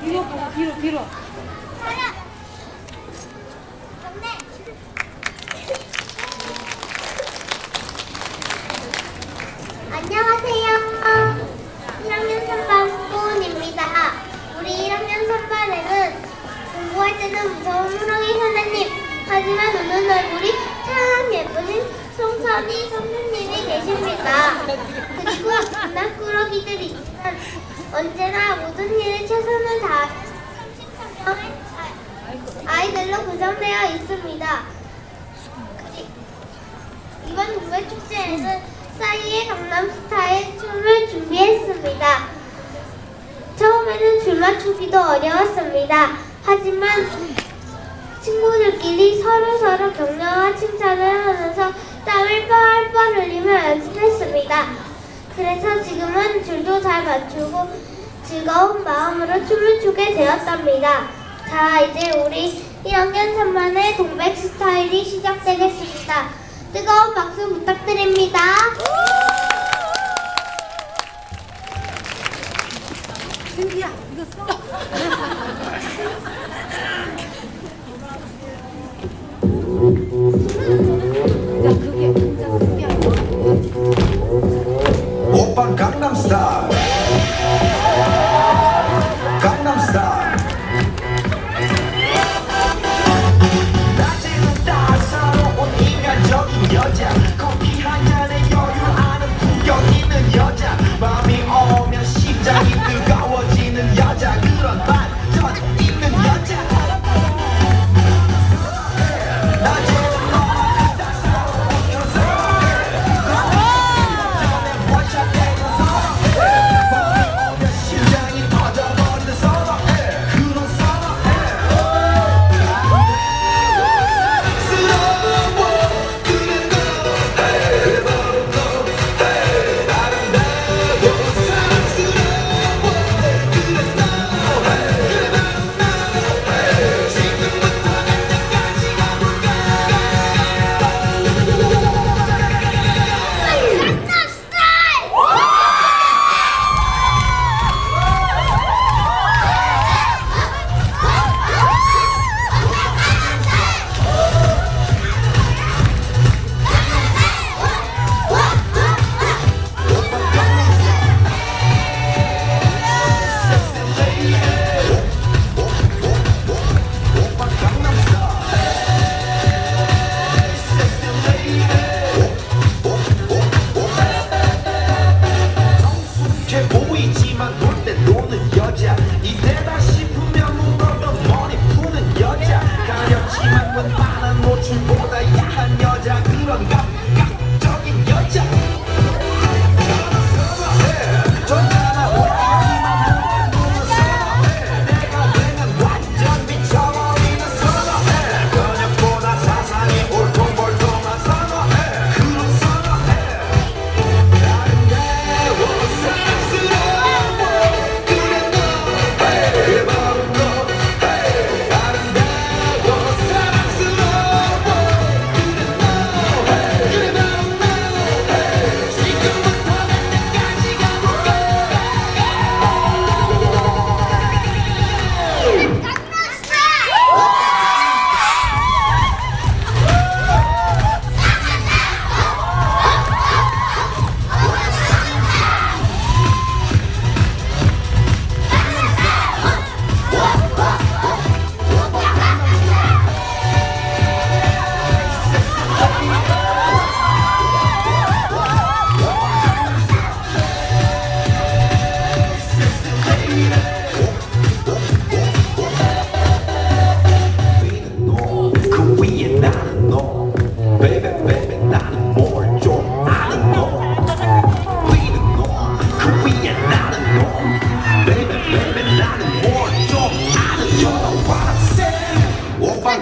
뒤로 가, 뒤로 뒤로. 안녕하세요. 1학년 3반 고은입니다. 우리 1학년 3반에는 공부할 때는 무서운 호랑이 선생님, 하지만 웃는 얼굴이 참 예쁘신 송선희 선생님이 계십니다. 그리고 장난꾸러기들이 있지만 언제나 모든 일에 최선을 다하는 구성되어 있습니다. 이번 동네 축제에는 싸이의 강남스타일 춤을 준비했습니다. 처음에는 줄 맞추기도 어려웠습니다. 하지만 친구들끼리 서로 서로 격려와 칭찬을 하면서 땀을 뻘뻘 흘리며 연습했습니다. 그래서 지금은 줄도 잘 맞추고 즐거운 마음으로 춤을 추게 되었답니다. 자, 이제 우리 1학년 3반의 동백 스타일이 시작되겠습니다. 뜨거운 박수 부탁드립니다. 승기야, 이거 써. 보이지만 놀 때 노는 여자. 이때다 싶으면 물어도 머리 푸는 여자. 가렵지만 웬만한 노출보다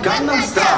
Gangnam Style.